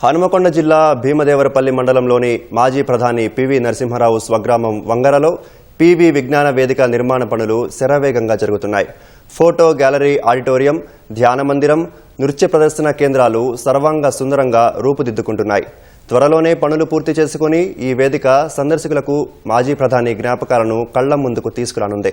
హనుమకొండ జిల్లా భీమదేవరపల్లి మండలంలోని మాజీ ప్రధాని పివి నరసింహారావు స్వగ్రామం వంగరలో పివి విజ్ఞాన వేదిక నిర్మాణ పనులు శరవేగంగా జరుగుతున్నాయి. ఫోటో గ్యాలరీ ఆడిటోరియం ధ్యాన మందిరం నృత్య ప్రదర్శన కేంద్రాలు సర్వాంగ సుందరంగా రూపుదిద్దుకుంటున్నాయి. త్వరలోనే పనులు పూర్తి చేసుకుని ఈ వేదిక సందర్శకులకు మాజీ ప్రధాని జ్ఞాపకాలను కళ్ళ ముందుకు తీసుకురానుంది.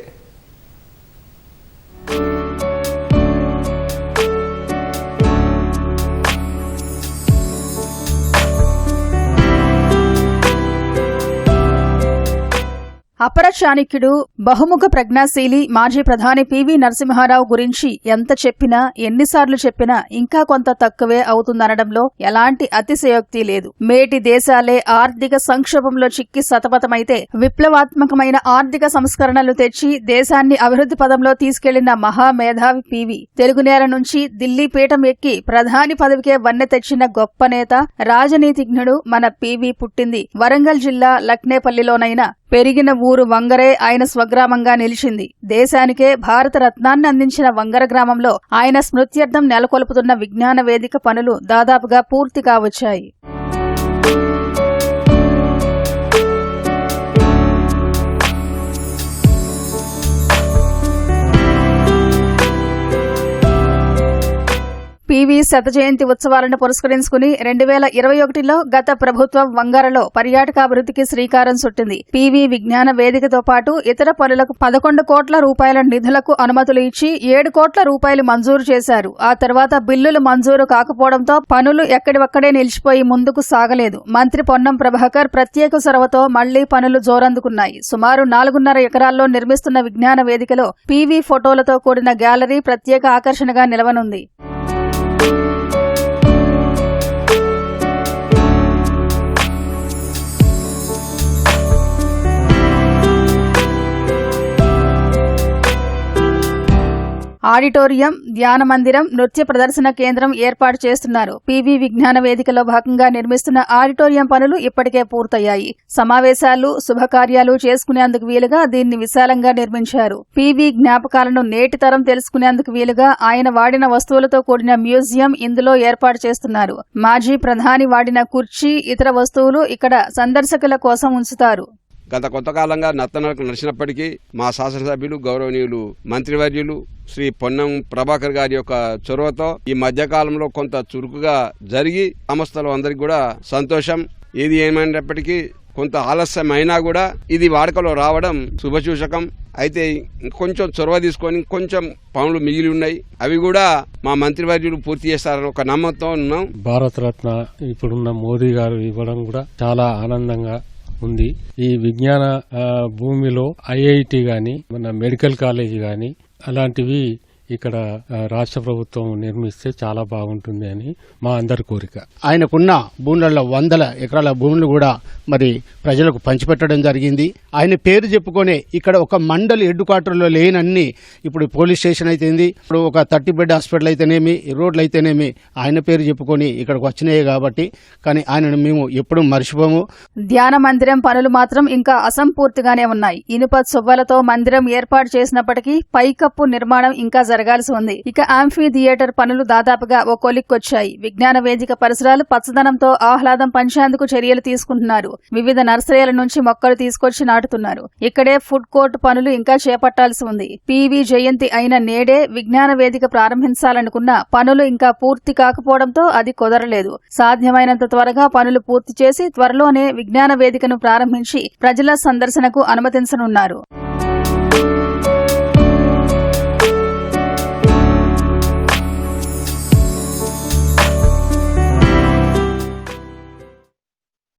అపర చాణిక్యుడు బహుముఖ ప్రజ్ఞాశీలి మాజీ ప్రధాని పివి నరసింహారావు గురించి ఎంత చెప్పినా ఎన్నిసార్లు చెప్పినా ఇంకా కొంత తక్కువే అవుతుందనడంలో ఎలాంటి అతిశయోక్తి లేదు. మేటి దేశాలే ఆర్థిక సంక్షోభంలో చిక్కి సతమతమైతే విప్లవాత్మకమైన ఆర్థిక సంస్కరణలు తెచ్చి దేశాన్ని అభివృద్ధి పదంలో తీసుకెళ్ళిన మహామేధావి పివి తెలుగు నేల నుంచి ఢిల్లీ పీఠం ఎక్కి ప్రధాని పదవికే వన్నె తెచ్చిన గొప్ప నేత రాజనీతిజ్ఞుడు మన పివి పుట్టింది వరంగల్ జిల్లా లక్నేపల్లిలోనైనా. పెరిగిన ఊరు వంగరే ఆయన స్వగ్రామంగా నిలిచింది. దేశానికే భారత రత్నాన్ని అందించిన వంగర గ్రామంలో ఆయన స్మృత్యర్థం నెలకొల్పుతున్న విజ్ఞాన వేదిక పనులు దాదాపుగా పూర్తి కావచ్చాయి. టీవీ శత జయంతి ఉత్సవాలను పురస్కరించుకుని రెండు వేల ఇరవై ఒకటిలో గత ప్రభుత్వం వంగరలో పర్యాటకాభివృద్ధికి శ్రీకారం చుట్టింది. పీవీ విజ్ఞాన వేదికతో పాటు ఇతర పనులకు పదకొండు కోట్ల రూపాయల నిధులకు అనుమతులు ఇచ్చి ఏడు కోట్ల రూపాయలు మంజూరు చేశారు. ఆ తర్వాత బిల్లులు మంజూరు కాకపోవడంతో పనులు ఎక్కడివక్కడే నిలిచిపోయి ముందుకు సాగలేదు. మంత్రి పొన్నం ప్రభాకర్ ప్రత్యేక చొరవతో మళ్ళీ పనులు జోరందుకున్నాయి. సుమారు నాలుగున్నర ఎకరాల్లో నిర్మిస్తున్న విజ్ఞాన వేదికలో పీవీ ఫోటోలతో కూడిన గ్యాలరీ ప్రత్యేక ఆకర్షణగా నిలవనుంది. ఆడిటోరియం ధ్యాన మందిరం నృత్య ప్రదర్శన కేంద్రం ఏర్పాటు చేస్తున్నారు. పీవీ విజ్ఞాన వేదికలో భాగంగా నిర్మిస్తున్న ఆడిటోరియం పనులు ఇప్పటికే పూర్తయ్యాయి. సమావేశాలు శుభకార్యాలు చేసుకునేందుకు వీలుగా దీన్ని విశాలంగా నిర్మించారు. పీవీ జ్ఞాపకాలను నేటి తరం తెలుసుకునేందుకు వీలుగా ఆయన వాడిన వస్తువులతో కూడిన మ్యూజియం ఇందులో ఏర్పాటు చేస్తున్నారు. మాజీ ప్రధాని వాడిన కుర్చీ ఇతర వస్తువులు ఇక్కడ సందర్శకుల కోసం ఉంచుతారు. గత కొంతకాలంగా నత్తనకు నడిచినప్పటికీ మా శాసనసభ్యులు గౌరవనీయులు మంత్రివర్యులు శ్రీ పొన్నం ప్రభాకర్ గారి యొక్క చొరవతో ఈ మధ్యకాలంలో కొంత చురుకుగా జరిగి సంస్థలు అందరికి కూడా సంతోషం. ఏది ఏమైనప్పటికీ కొంత ఆలస్యం అయినా కూడా ఇది వాడుకలో రావడం శుభసూచకం. అయితే కొంచెం చొరవ తీసుకొని కొంచెం పనులు మిగిలి ఉన్నాయి. అవి కూడా మా మంత్రివర్యులు పూర్తి చేస్తారని ఒక నమ్మకంతో ఉన్నాం. భారతరత్న ఇప్పుడున్న మోదీ గారు ఇవ్వడం కూడా చాలా ఆనందంగా ఉంది. ఈ విజ్ఞాన భూమిలో ఐఐటి గాని మన మెడికల్ కాలేజ్ గాని అలాంటివి ఇక్కడ రాష్ట్ర ప్రభుత్వం నిర్మిస్తే చాలా బాగుంటుంది అని మా అందరి కోరిక. ఆయనకున్న భూములలో వందల ఎకరాల భూములు కూడా మరి ప్రజలకు పంచిపెట్టడం జరిగింది. ఆయన పేరు చెప్పుకొని ఇక్కడ ఒక మండలి హెడ్ క్వార్టర్లో లేనన్ని ఇప్పుడు పోలీస్ స్టేషన్ అయితేంది ఇప్పుడు ఒక థర్టీ బెడ్ హాస్పిటల్ అయితేనేమి రోడ్లు అయితేనేమి ఆయన పేరు చెప్పుకొని ఇక్కడికి వచ్చినాయి కాబట్టి కానీ ఆయనను మేము ఎప్పుడూ మర్చిపోము. ధ్యాన మందిరం పనులు మాత్రం ఇంకా అసంపూర్తిగానే ఉన్నాయి. ఇనుప సువ్వలతో మందిరం ఏర్పాటు చేసినప్పటికీ పైకప్పు నిర్మాణం ఇంకా జరగాల్సి ఉంది. ఇక ఆంఫీ థియేటర్ పనులు దాదాపుగా ఓ కొలిక్కొచ్చాయి. విజ్ఞాన వేదిక పరిసరాలు పచ్చదనంతో ఆహ్లాదం పంచేందుకు చర్యలు తీసుకుంటున్నారు. వివిధ నర్సరీల నుంచి మొక్కలు తీసుకొచ్చి నాటుతున్నారు. ఇక్కడే ఫుడ్ కోర్టు పనులు ఇంకా చేపట్టాల్సి ఉంది. పివి జయంతి అయిన నేడే విజ్ఞాన వేదిక ప్రారంభించాలనుకున్న పనులు ఇంకా పూర్తి కాకపోవడంతో అది కుదరలేదు. సాధ్యమైనంత త్వరగా పనులు పూర్తి చేసి త్వరలోనే విజ్ఞాన వేదికను ప్రారంభించి ప్రజల సందర్శనకు అనుమతించనున్నారు.